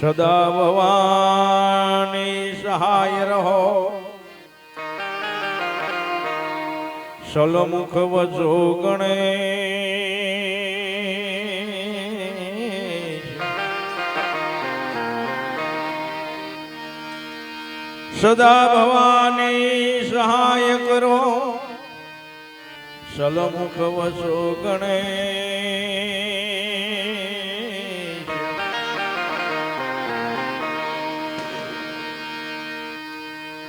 સદા ભવાની સહાય રહો સલમુખ વજો ગણે સદા ભવાની સહાય કરો સલમુખ વસો ગણે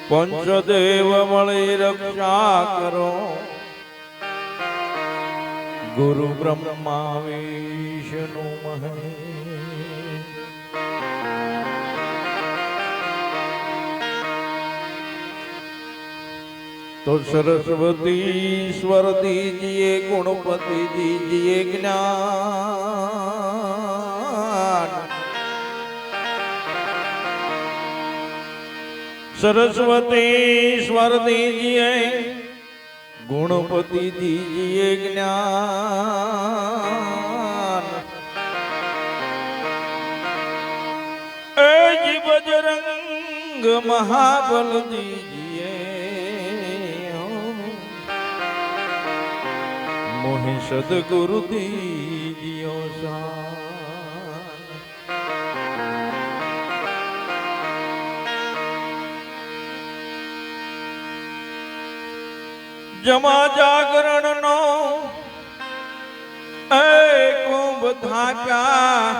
પંચદેવ મળી રક્ષા કરો. ગુરુ બ્રહ્મા વિષ્ણુ તો સરસ્વતી સ્વરતીજીએ ગુણપતિજીજીએ જ્ઞાન. સરસ્વતી સ્વર દીજીએ ગુણપતિ દીજીએ જ્ઞાન. એ જી બજરંગ મહાબલ દીજીએ. મોહે સદગુરુ દીજીઓ સા જમા જાગરણ નો એ કુંભ ધાકા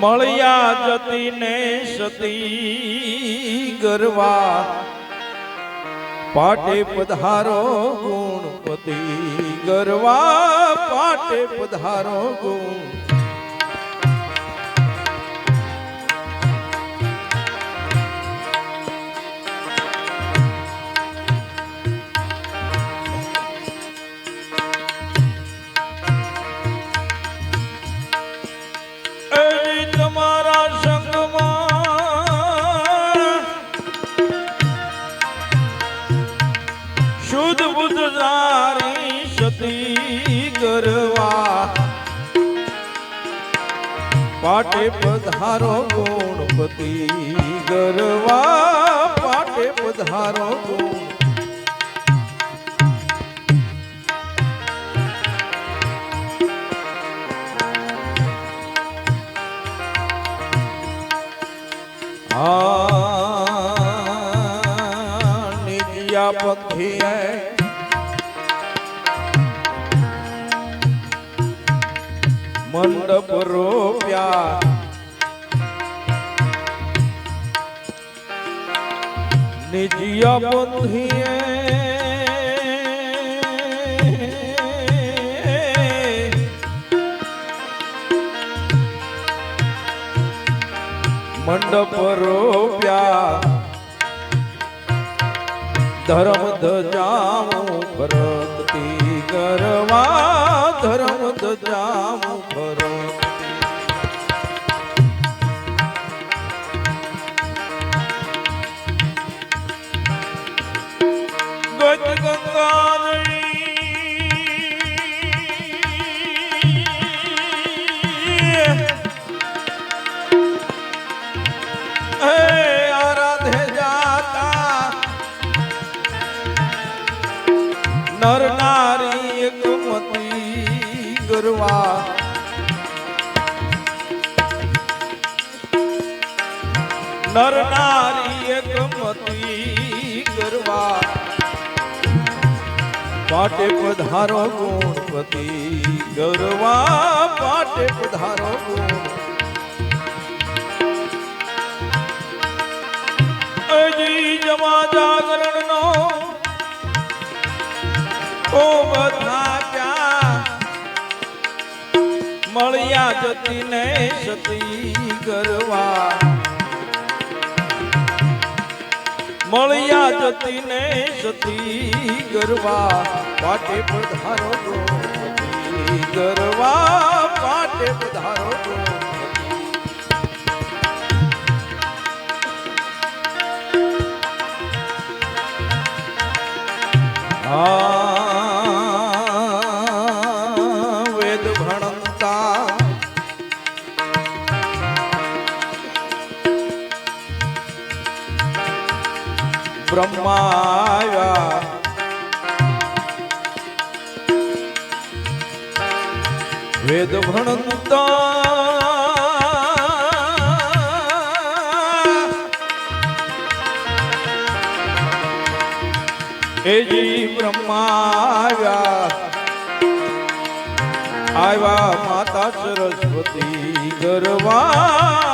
મળ્યા જતી ને સતી ગરવા. પાટે પધારો ગુણપતિ ગરવા. પાટે પધારો ગુણ પાટે પધારો ગુણપતિ ગરવા. પાટે પધારો ગુણ આ મંડપ રોપ્યા નિજિયા પંથી મંડપ રોપ્યા ધર્મ ધજામું ભરતી ગરવા ધર્મ ધજામું ભરતી ગજ જાતા. નર નારી એકમતી ગરવા. નર નારી એકમતી કરવા પાટે પધારો ગુણપતિ ગરવા. પાટે પધારો અજી જમા જાગરણ નો ઓ બધા ક્યાં મળ્યા જતી ને સતી કરવા મળ્યા જતી ને જતી ગરવા પાટે પધારો ગરવા પાટે પધારો ગોપતિ બ્રહ્મા આવ્યા વેદ ભણતા એજી બ્રહ્મા આવ્યા આવ્યા માતા સરસ્વતી ગરવા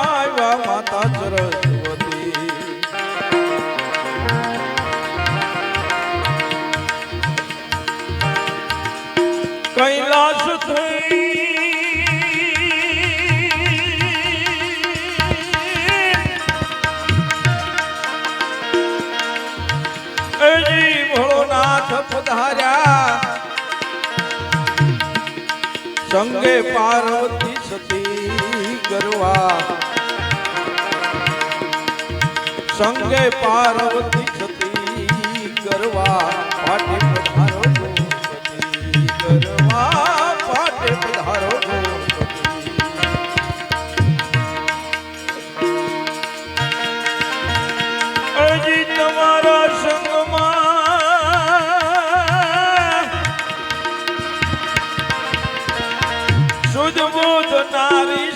પધાર્યા સંગે પાર્વતી સતી કરવા સંગે પાર્વતી સતી કરવા પાટે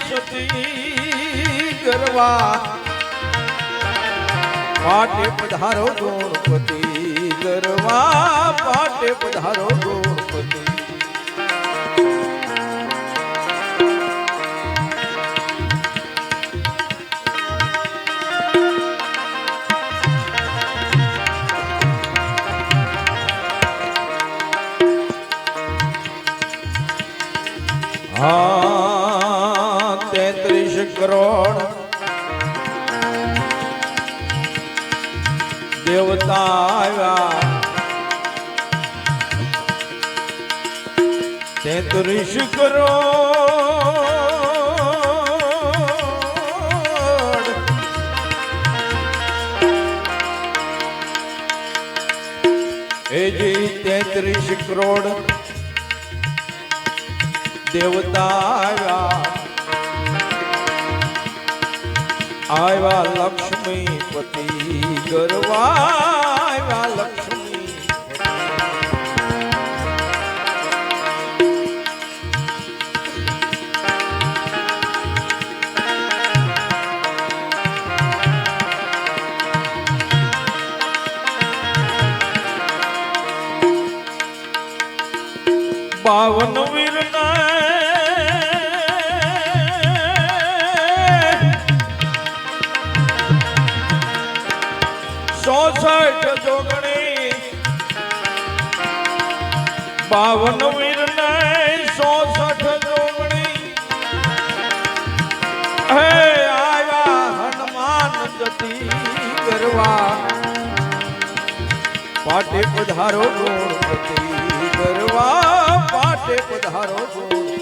સતી ગરવા. પાટે પધારો ગણપતિ ગરવા. પાટે પધારો ગણપતિ. તેત્રીસ કરોડ. દેવતા આવ્યા. તેત્રીસ કરોડ. એજી તેત્રીસ કરોડ દેવતા આવ્યા. આવ્યા લક્ષ્મીપતિ ગરવા આવ્યા લક્ષ્મી. બાવન વીરના બાવન વીરને સોસઠ જોગણી. હે આયા હનુમાન જતી કરવા પાટે પધારો ગણપતિ કરવા પાટે પધારો ગણપતિ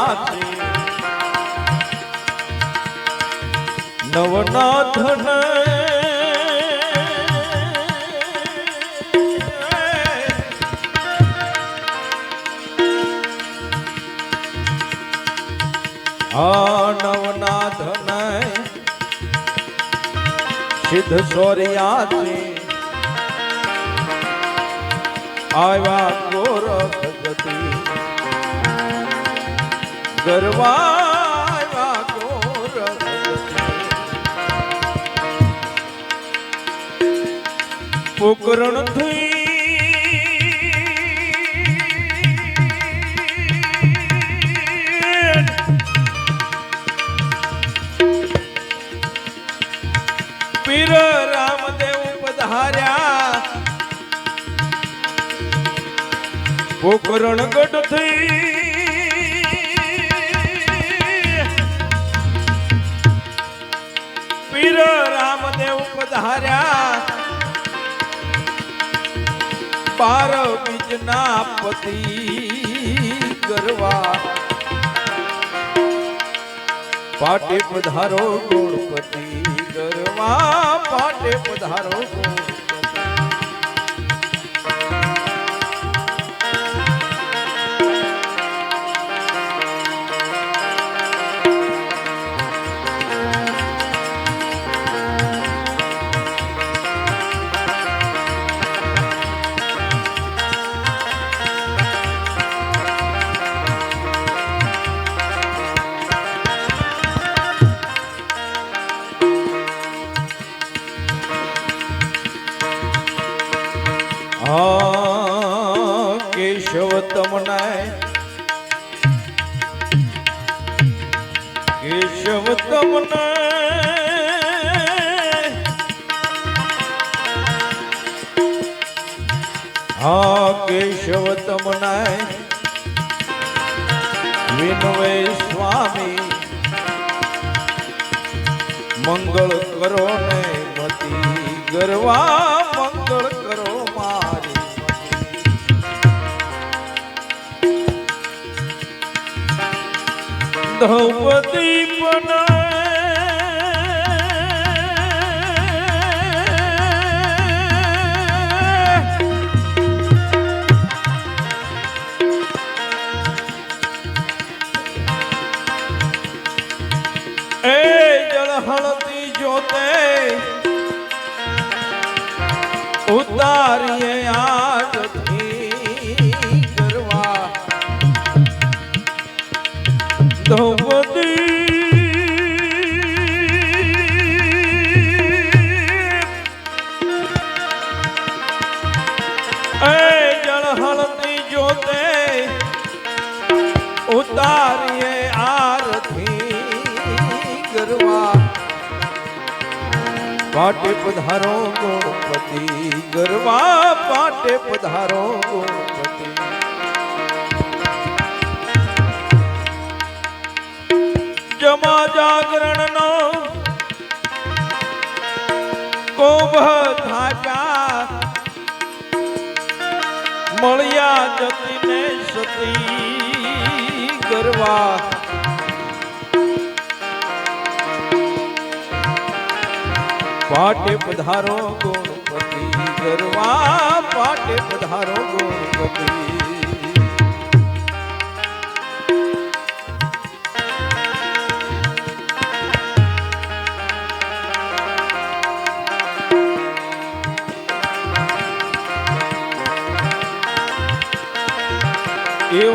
શૌર્યાથી નવનાથને આ નવનાથને સિદ્ધ શૌર્યાથી આવ્યા ગોરખ ગરવા આવ્યા ગોરખ ગતિ પીર રામદેવ પધાર્યા. પોકરણ ગઢ થઈ પધાર્યા પાર બીજના પતિ કરવા. પાટે પધારો ગોળપતિ ગરવા પાટે પધારો ગોળપતિ હા, કેશવ તમને વિનવે સ્વામી, મંગળ કરો ને મતી ગરવા મંગળ કરો મારી. દ્રૌપદી પણ ઉતારીએ આજથી ગરવા પાટે પધારો. જમા જાગરણ નો કોભ થાપ્યા મળ્યા જતીને સતી ગરવા. પાટે પધારો ગણપતિ ગરવા પાટે પધારો ગણપતિ